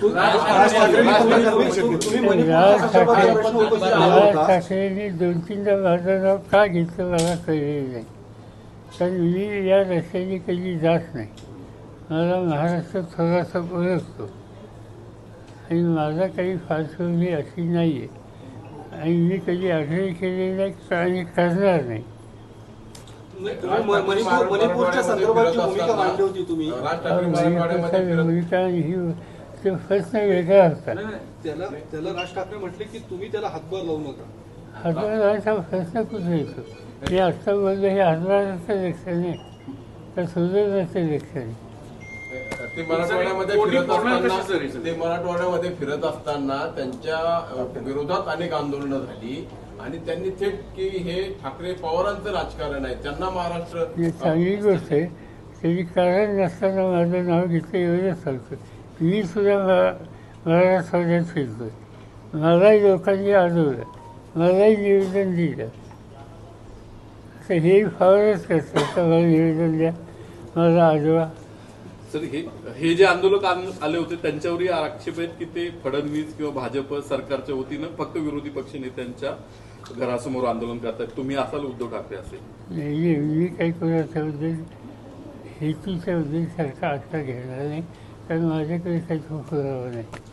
तू- राज ठाकरेंनी केला दोन तीनदा माझं नाव का घेतलं मला कळलेलं नाही. कारण मी या रस्त्याने कधी जात नाही. मला महाराष्ट्र थोडासा ओळखतो आणि माझा काही फारसवणी अशी नाही आहे आणि मी कधी आग्रह केलेला नाही आणि करणार नाही. म- मणिपूरच्या संदर्भात भूमिका मांडली होती तुम्ही भूमिका ही ते प्रश्न वेगळा नाही, त्याला त्याला राज ठाकरे म्हटले की तुम्ही त्याला हातभार लावू नका. हातभाराचा प्रश्न कुठे येतो? मी आत्ता बोललो हे हातभाराचं लक्षण आहे तर लक्षण आहे ते मराठवाड्यामध्ये फिरत असताना? ते मराठवाड्यामध्ये फिरत असताना त्यांच्या विरोधात अनेक आंदोलनं झाली. आणि त्यांनी थेट की हे ठाकरे पवारांचं राजकारण आहे. त्यांना महाराष्ट्र ही चांगली गोष्ट आहे. त्याची कारण नसताना माझं नाव घेतलं एवढंच सांगतो. मी सुद्धा मा- मराठवाड्यात फिरतो मलाही लोकांनी आढळलं. मलाही निवेदन दिलं. असं हे फारच करतात. तर मला निवेदन द्या. मला आजवा सर हे हे जे आंदोलक आले होते त्यांच्यावरही आक्षेप आहेत की ते फडणवीस किंवा भाजप सरकारच्या वतीनं फक्त विरोधी पक्ष नेत्यांच्या घरासमोर आंदोलन करतात तुम्ही असाल उद्धव ठाकरे असेल नाही मी काही कोणाच्याबद्दल हेतूच्याबद्दल सारखा आत्ता घेणार नाही. कारण माझ्याकडे काही तो पुरावा नाही